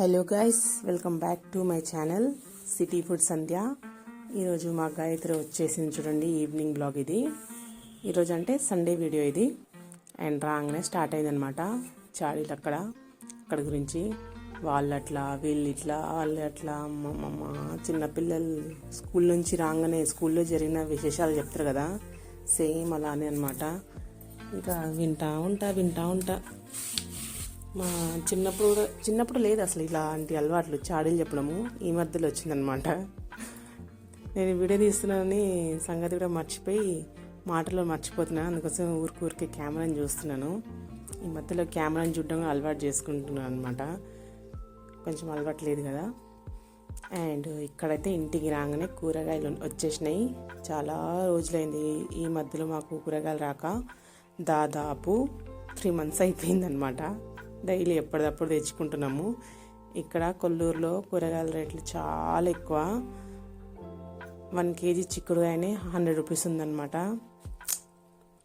Hello guys welcome back to my channel City Food Sandhya. ఈరోజు మా గాయత్రి వచ్చేసింది చూడండి ఈవినింగ్ బ్లాగ్ ఇది. ఈరోజు అంటే సండే వీడియో ఇది. అండ్ రాగానే స్టార్ట్ అయిందనమాట చాడీలు అక్కడ అక్కడ గురించి. వాళ్ళు అట్లా వీళ్ళు ఇట్లా వాళ్ళు అట్లా అమ్మమ్మ చిన్నపిల్లలు స్కూల్ నుంచి రాగానే స్కూల్లో జరిగిన విశేషాలు చెప్తారు కదా. సేమ్ అలానే అనమాట ఇంకా వింటా ఉంటా వింటా ఉంటా. మా చిన్నప్పుడు కూడా చిన్నప్పుడు లేదు అసలు ఇలాంటి అలవాట్లు చాడీలు చెప్పడము. ఈ మధ్యలో వచ్చిందనమాట నేను వీడియో తీస్తున్నానని సంగతి కూడా మర్చిపోయి మాటలో మర్చిపోతున్నాను అందుకోసం ఊరికి ఊరికి కెమెరాని చూస్తున్నాను. ఈ మధ్యలో కెమెరాని చూడడం అలవాటు చేసుకుంటున్నాను అనమాట కొంచెం అలవాటు లేదు కదా. అండ్ ఇక్కడైతే ఇంటికి రాగానే కూరగాయలు వచ్చేసినాయి. చాలా రోజులైంది ఈ మధ్యలో మాకు కూరగాయలు రాక. దాదాపు త్రీ మంత్స్ అయిపోయిందనమాట డైలీ ఎప్పటిదప్పుడు తెచ్చుకుంటున్నాము. ఇక్కడ కొల్లూరులో కూరగాయల రేట్లు చాలా ఎక్కువ. వన్ కేజీ చిక్కుడుగాయనే హండ్రెడ్ రూపీస్ ఉందన్నమాట.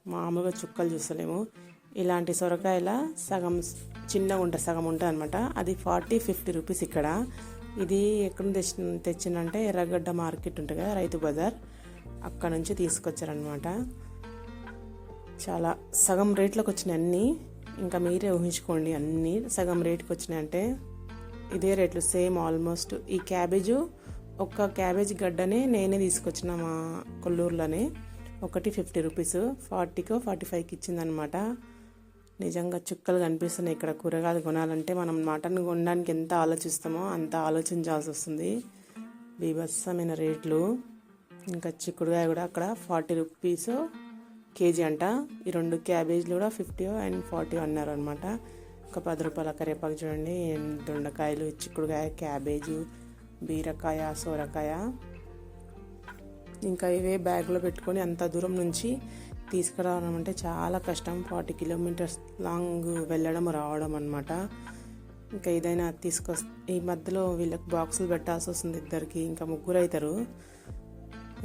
మామూలుగా చుక్కలు చూస్తలేము. ఇలాంటి సొరకాయల సగం చిన్నగా ఉంటుంది సగం ఉంటుంది అనమాట అది ఫార్టీ ఫిఫ్టీ రూపీస్ ఇక్కడ. ఇది ఎక్కడ తెచ్చి తెచ్చిందంటే ఎర్రగడ్డ మార్కెట్ ఉంటుంది కదా రైతు బజార్. అక్కడ నుంచి తీసుకొచ్చారనమాట చాలా సగం రేట్లోకి వచ్చినాయి అన్నీ. ఇంకా మీరే ఊహించుకోండి అన్నీ సగం రేట్కి వచ్చినాయంటే ఇదే రేట్లు సేమ్ ఆల్మోస్ట్. ఈ క్యాబేజు ఒక్క క్యాబేజ్ గడ్డనే నేనే తీసుకొచ్చిన మా కొల్లూరులోనే. ఒకటి ఫిఫ్టీ రూపీస్ ఫార్టీకో ఫార్టీ ఫైవ్కి ఇచ్చిందనమాట. నిజంగా చుక్కలు కనిపిస్తున్నాయి ఇక్కడ కూరగాయలు కొనాలంటే. మనం మటన్ కొనడానికి ఎంత ఆలోచిస్తామో అంత ఆలోచించాల్సి వస్తుంది. బీభత్సమైన రేట్లు. ఇంకా చిక్కుడుగాయ కూడా అక్కడ ఫార్టీ రూపీస్ కేజీ అంట. ఈ రెండు క్యాబేజీలు కూడా ఫిఫ్టీ అండ్ ఫార్టీ అన్నారు అనమాట ఒక పది రూపాయల కరివేపాకు చూడండి. దొండకాయలు చిక్కుడుకాయ క్యాబేజు బీరకాయ సోరకాయ. ఇంకా ఇవే బ్యాగ్లో పెట్టుకొని అంత దూరం నుంచి తీసుకురావడం అంటే చాలా కష్టం. ఫార్టీ కిలోమీటర్స్ లాంగ్ వెళ్ళడం రావడం అనమాట ఇంకా ఏదైనా తీసుకొ ఈ మధ్యలో వీళ్ళకి బాక్సులు పెట్టాల్సి వస్తుంది ఇద్దరికి. ఇంకా ముగ్గురు అవుతారు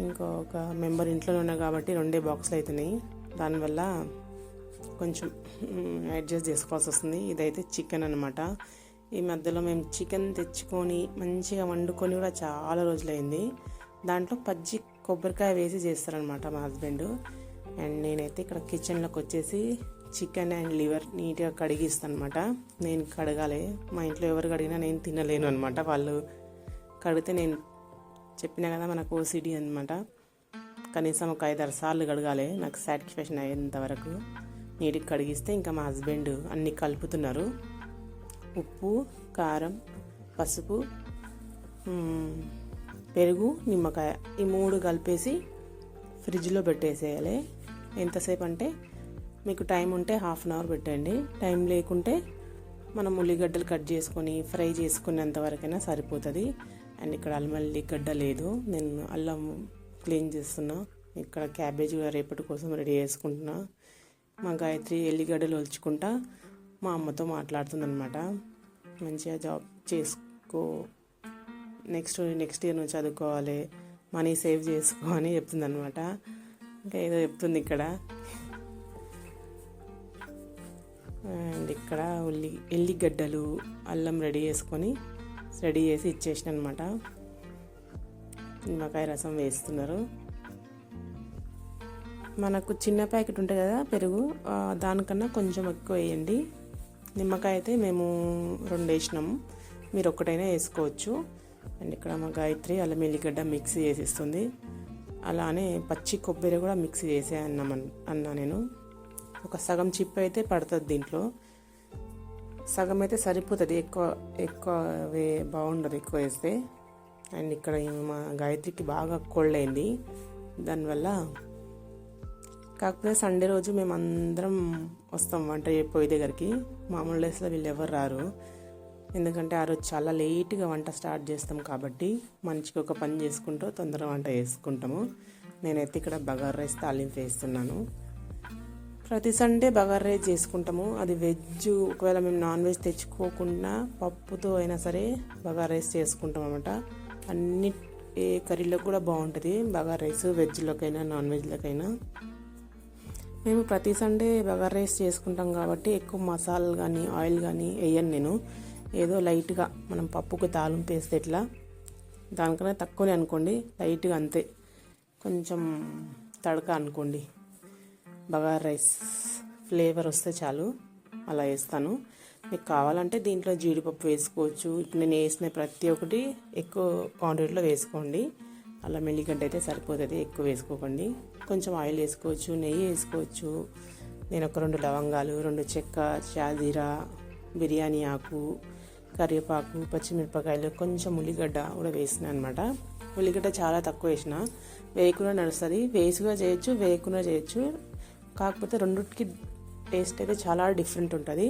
ఇంకొక మెంబర్ ఇంట్లో ఉన్నా కాబట్టి రెండే బాక్సులు అవుతున్నాయి దానివల్ల కొంచెం అడ్జస్ట్ చేసుకోవాల్సి వస్తుంది. ఇదైతే చికెన్ అనమాట ఈ మధ్యలో మేము చికెన్ తెచ్చుకొని మంచిగా వండుకొని కూడా చాలా రోజులైంది. దాంట్లో పజ్జి కొబ్బరికాయ వేసి చేస్తారనమాట మా హస్బెండ్. అండ్ నేనైతే ఇక్కడ కిచెన్లోకి వచ్చేసి చికెన్ అండ్ లివర్ నీట్గా కడిగిస్తాను అనమాట నేను కడగాలి. మా ఇంట్లో ఎవరు కడిగినా నేను తినలేను అనమాట వాళ్ళు కడిగితే నేను చెప్పినా కదా మనకు ఓసిడి అనమాట కనీసం ఒక ఐదారు సార్లు కడగాలి నాకు సాటిస్ఫాక్షన్ అయ్యేంత వరకు. నీటికి కడిగిస్తే ఇంకా మా హస్బెండ్ అన్నీ కలుపుతున్నారు. ఉప్పు కారం పసుపు పెరుగు నిమ్మకాయ ఈ మూడు కలిపేసి ఫ్రిడ్జ్లో పెట్టేసేయాలి. ఎంతసేపు అంటే మీకు టైం ఉంటే హాఫ్ అన్ అవర్ పెట్టండి. టైం లేకుంటే మనం ఉల్లిగడ్డలు కట్ చేసుకొని ఫ్రై చేసుకునేంత వరకైనా సరిపోతుంది. అండ్ ఇక్కడ అల్లం గడ్డ లేదు. నేను అల్లం క్లీన్ చేస్తున్నా. ఇక్కడ క్యాబేజ్ రేపటి కోసం రెడీ చేసుకుంటున్నా. మా గాయత్రి ఎల్లిగడ్డలు ఒలుచుకుంటా మా అమ్మతో మాట్లాడుతుందనమాట మంచిగా జాబ్ చేసుకో. నెక్స్ట్ నెక్స్ట్ ఇయర్ నువ్వు చదువుకోవాలి. మనీ సేవ్ చేసుకో అని చెప్తుందనమాట ఇంకా ఏదో చెప్తుంది ఇక్కడ. అండ్ ఇక్కడ ఉల్లి ఎల్లిగడ్డలు అల్లం రెడీ చేసుకొని రెడీ చేసి ఇచ్చేసిన అనమాట నిమ్మకాయ రసం వేస్తున్నారు. మనకు చిన్న ప్యాకెట్ ఉంటుంది కదా పెరుగు దానికన్నా కొంచెం ఎక్కువ వేయండి. నిమ్మకాయ అయితే మేము రెండు వేసినాము. మీరు ఒక్కటైనా వేసుకోవచ్చు. అండ్ ఇక్కడ మా గాయత్రి అల్లం ఎల్లిగడ్డ మిక్స్ చేసిస్తుంది. అలానే పచ్చి కొబ్బరి కూడా మిక్సీ చేసే అన్నాం అన్నా నేను. ఒక సగం చిప్ అయితే పడుతుంది దీంట్లో. సగం అయితే సరిపోతుంది. ఎక్కువ ఎక్కువ వే బాగుండదు ఎక్కువ వేస్తే. అండ్ ఇక్కడ మా గాయత్రికి బాగా కోల్డ్ అయింది. దానివల్ల కాకపోతే సండే రోజు మేము అందరం వస్తాం వంట పోయి దగ్గరికి. మామూలు డేస్లో వీళ్ళు ఎవరు రారు. ఎందుకంటే ఆ రోజు చాలా లేట్గా వంట స్టార్ట్ చేస్తాం కాబట్టి మంచిగా ఒక పని చేసుకుంటూ తొందరగా వంట చేసుకుంటాము. నేనైతే ఇక్కడ బగార్ రైస్ తాలింపు వేస్తున్నాను. ప్రతి సండే బగార్ రైస్ చేసుకుంటాము. అది వెజ్ ఒకవేళ మేము నాన్ వెజ్ తెచ్చుకోకుండా పప్పుతో అయినా సరే బగార్ రైస్ చేసుకుంటాం అనమాట అన్ని ఏ కర్రీలో కూడా బాగుంటుంది. బగార్ రైస్ వెజ్లోకైనా నాన్ వెజ్లోకైనా. మేము ప్రతి సండే బగార్ రైస్ చేసుకుంటాం కాబట్టి ఎక్కువ మసాలాలు కానీ ఆయిల్ కానీ వేయను నేను. ఏదో లైట్గా మనం పప్పుకు తాలింపు వేస్తే ఎట్లా? దానికన్నా తక్కువనే అనుకోండి. లైట్గా అంతే. కొంచెం తడక అనుకోండి. బగార్ రైస్ ఫ్లేవర్ వస్తే చాలు. అలా వేస్తాను. మీకు కావాలంటే దీంట్లో జీడిపప్పు వేసుకోవచ్చు. ఇప్పుడు నేను వేసిన ప్రతి ఒక్కటి ఎక్కువ క్వాంటిటీలో వేసుకోండి. అలా మెల్లిగడ్డ అయితే సరిపోతుంది ఎక్కువ వేసుకోకండి. కొంచెం ఆయిల్ వేసుకోవచ్చు నెయ్యి వేసుకోవచ్చు. నేను ఒక రెండు లవంగాలు రెండు చెక్క షాజీరా బిర్యానీ ఆకు కరివేపాకు పచ్చిమిరపకాయలు కొంచెం ఉల్లిగడ్డ కూడా వేసిన అనమాట ఉల్లిగడ్డ చాలా తక్కువ వేసిన. వేయకుండా నడుస్తుంది. వేసుగా చేయొచ్చు వేయకుండా చేయొచ్చు. కాకపోతే రెండుకి టేస్ట్ అయితే చాలా డిఫరెంట్ ఉంటుంది.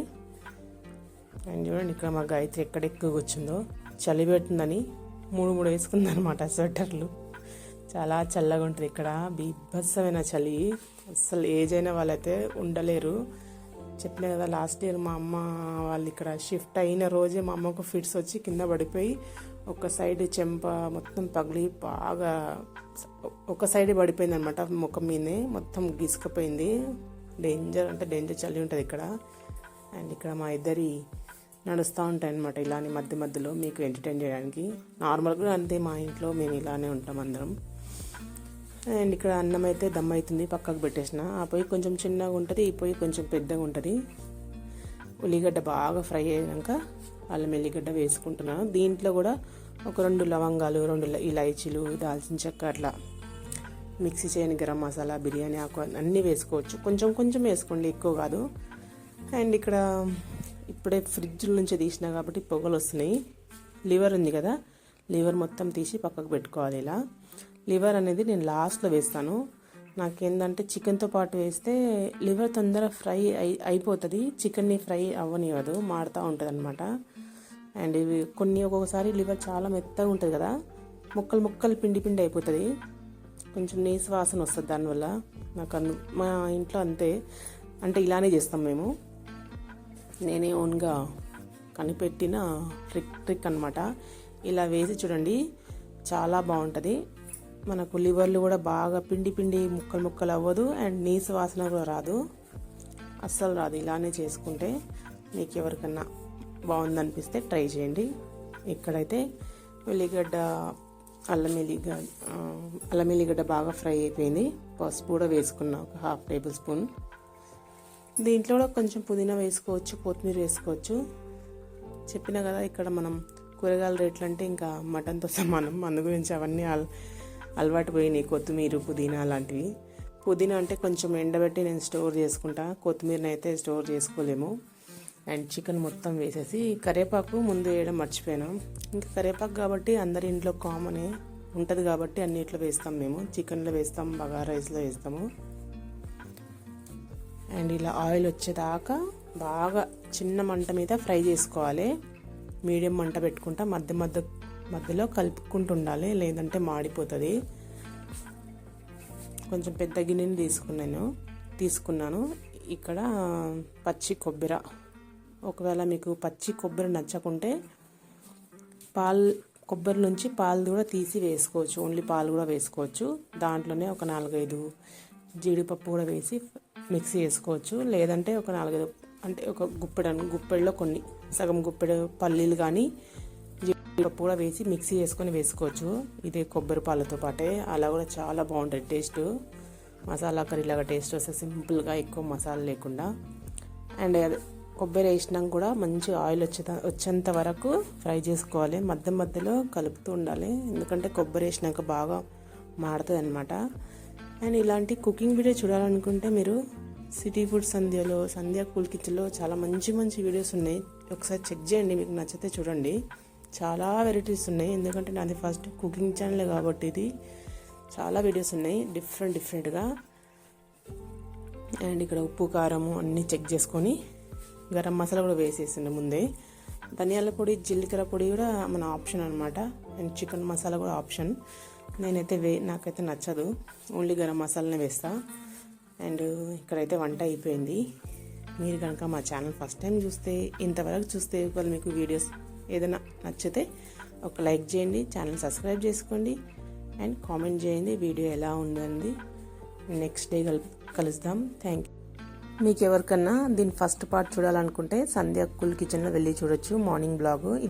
అండ్ చూడండి ఇక్కడ మా గాయత్రి ఎక్కడ ఎక్కువ వచ్చిందో చలి పెడుతుందని మూడు మూడు వేసుకుందనమాట స్వెటర్లు. చాలా చల్లగా ఉంటుంది ఇక్కడ. బీభత్సమైన చలి. అసలు ఏజ్ అయిన వాళ్ళైతే ఉండలేరు. చెప్పిన కదా లాస్ట్ ఇయర్ మా అమ్మ వాళ్ళు ఇక్కడ షిఫ్ట్ అయిన రోజే మా అమ్మకు ఫిట్స్ వచ్చి కింద పడిపోయి ఒక సైడ్ చెంప మొత్తం పగిలి బాగా ఒక సైడ్ పడిపోయింది అనమాట ముఖం మీదే మొత్తం గీసుకుపోయింది. డేంజర్ అంటే డేంజర్ చలి ఉంటుంది ఇక్కడ. అండ్ ఇక్కడ మా ఇద్దరి నడుస్తూ ఉంటాయి అనమాట ఇలానే మధ్య మధ్యలో మీకు ఎంటర్టైన్ చేయడానికి. నార్మల్గా అంతే మా ఇంట్లో మేము ఇలానే ఉంటాం అందరం. అండ్ ఇక్కడ అన్నం అయితే దమ్ అవుతుంది పక్కకు పెట్టేసిన. ఆ పొయ్యి కొంచెం చిన్నగా ఉంటుంది ఈ పొయ్యి కొంచెం పెద్దగా ఉంటుంది. ఉల్లిగడ్డ బాగా ఫ్రై అయినాక అల్లం ఎల్లిగడ్డ వేసుకుంటున్నాను దీంట్లో కూడా ఒక రెండు లవంగాలు రెండు ఇలైచీలు దాల్చిన చెక్క అట్లా మిక్సీ చేయని గరం మసాలా బిర్యానీ ఆకు అన్నీ వేసుకోవచ్చు. కొంచెం కొంచెం వేసుకోండి ఎక్కువ కాదు. అండ్ ఇక్కడ ఇప్పుడే ఫ్రిడ్జ్ నుంచి తీసినా కాబట్టి పొగలు వస్తున్నాయి. లివర్ ఉంది కదా లివర్ మొత్తం తీసి పక్కకు పెట్టుకోవాలి ఇలా. లివర్ అనేది నేను లాస్ట్లో వేస్తాను. నాకేందంటే చికెన్తో పాటు వేస్తే లివర్ తొందర ఫ్రై అయి అయిపోతుంది. చికెన్ని ఫ్రై అవ్వనివ్వదు. మాడుతూ ఉంటుంది అనమాట అండ్ ఇవి కొన్ని ఒక్కొక్కసారి లివర్ చాలా మెత్తగా ఉంటుంది కదా. ముక్కలు ముక్కలు పిండి పిండి అయిపోతుంది. కొంచెం నీసు వాసన వస్తుంది దానివల్ల. నాకు అను మా ఇంట్లో అంతే. అంటే ఇలానే చేస్తాం మేము. నేనే ఓన్గా కనిపెట్టిన ట్రిక్ ట్రిక్ అనమాట ఇలా వేసి చూడండి. చాలా బాగుంటుంది. మనకు లివర్లు కూడా బాగా పిండి పిండి ముక్కలు ముక్కలు అవ్వదు అండ్ నీసు వాసన కూడా రాదు. అస్సలు రాదు. ఇలానే చేసుకుంటే మీకు ఎవరికన్నా బాగుందనిపిస్తే ట్రై చేయండి. ఇక్కడైతే వెల్లిగడ్డ అల్లం ఎల్లిగడ్డ అల్లం ఎల్లిగడ్డ బాగా ఫ్రై అయిపోయింది. పసుపు కూడా వేసుకున్నా ఒక హాఫ్ టేబుల్ స్పూన్. దీంట్లో కూడా కొంచెం పుదీనా వేసుకోవచ్చు కొత్తిమీర వేసుకోవచ్చు. చెప్పిన కదా ఇక్కడ మనం కూరగాయల రేట్లు అంటే ఇంకా మటన్తో సమానం. అందు గురించి అవన్నీ అలవాటు పోయినాయి. కొత్తిమీర పుదీనా లాంటివి. పుదీనా అంటే కొంచెం ఎండబెట్టి నేను స్టోర్ చేసుకుంటా. కొత్తిమీరని అయితే స్టోర్ చేసుకోలేము. అండ్ చికెన్ మొత్తం వేసేసి కరివేపాకు ముందు వేయడం మర్చిపోయాను. ఇంకా కరివేపాకు కాబట్టి అందరి ఇంట్లో కామనే ఉంటుంది కాబట్టి అన్నిట్లో వేస్తాం మేము. చికెన్లో వేస్తాం బగా రైస్లో వేస్తాము. అండ్ ఇలా ఆయిల్ వచ్చేదాకా బాగా చిన్న మంట మీద ఫ్రై చేసుకోవాలి. మీడియం మంట పెట్టుకుంటా. మధ్య మధ్య మధ్యలో కలుపుకుంటూ ఉండాలి లేదంటే మాడిపోతుంది. కొంచెం పెద్ద గిన్నెని తీసుకున్నాను తీసుకున్నాను. ఇక్కడ పచ్చి కొబ్బరి. ఒకవేళ మీకు పచ్చి కొబ్బరి నచ్చకుంటే పాలు కొబ్బరి నుంచి పాలు కూడా తీసి వేసుకోవచ్చు. ఓన్లీ పాలు కూడా వేసుకోవచ్చు. దాంట్లోనే ఒక నాలుగైదు జీడిపప్పు కూడా వేసి మిక్సీ వేసుకోవచ్చు లేదంటే ఒక నాలుగైదు అంటే ఒక గుప్పెడు గుప్పెడులో కొన్ని సగం గుప్పెడు పల్లీలు కానీ కూడా వేసి మిక్సీ వేసుకొని వేసుకోవచ్చు. ఇది కొబ్బరి పాలతో పాటే. అలా కూడా చాలా బాగుంటుంది టేస్ట్. మసాలా కర్రీ లాగా టేస్ట్ వస్తే సింపుల్గా ఎక్కువ మసాలా లేకుండా. అండ్ కొబ్బరి వేసినాక కూడా మంచి ఆయిల్ వచ్చే వచ్చేంత వరకు ఫ్రై చేసుకోవాలి. మధ్య మధ్యలో కలుపుతూ ఉండాలి. ఎందుకంటే కొబ్బరి వేసినాక బాగా మాడుతుంది అనమాట అండ్ ఇలాంటి కుకింగ్ వీడియో చూడాలనుకుంటే మీరు సిటీ ఫుడ్ సంధ్యలో సంధ్య కూల్ కిచెన్లో చాలా మంచి మంచి వీడియోస్ ఉన్నాయి. ఒకసారి చెక్ చేయండి. మీకు నచ్చితే చూడండి. చాలా వెరైటీస్ ఉన్నాయి. ఎందుకంటే నాది ఫస్ట్ కుకింగ్ ఛానల్ కాబట్టి ఇది చాలా వీడియోస్ ఉన్నాయి. డిఫరెంట్ డిఫరెంట్గా అండ్ ఇక్కడ ఉప్పు కారము అన్నీ చెక్ చేసుకొని గరం మసాలా కూడా వేసేసిండే ముందే. ధనియాల పొడి జీలకర్ర పొడి కూడా మన ఆప్షన్ అనమాట అండ్ చికెన్ మసాలా కూడా ఆప్షన్ నేనైతే వే నాకైతే నచ్చదు. ఓన్లీ గరం మసాలానే వేస్తా. అండ్ ఇక్కడైతే వంట అయిపోయింది. మీరు కనుక మా ఛానల్ ఫస్ట్ టైం చూస్తే ఇంతవరకు చూస్తే వాళ్ళు మీకు వీడియోస్ ఏదైనా నచ్చితే ఒక లైక్ చేయండి ఛానల్ సబ్స్క్రైబ్ చేసుకోండి అండ్ కామెంట్ చేయండి వీడియో ఎలా ఉందండి. నెక్స్ట్ డే కలుద్దాం. Thank you. మీకు ఎవరికన్నా దీని ఫస్ట్ పార్ట్ చూడాలనుకుంటే సంధ్య కుల్ కిచెన్లో వెళ్ళి చూడొచ్చు మార్నింగ్ బ్లాగ్.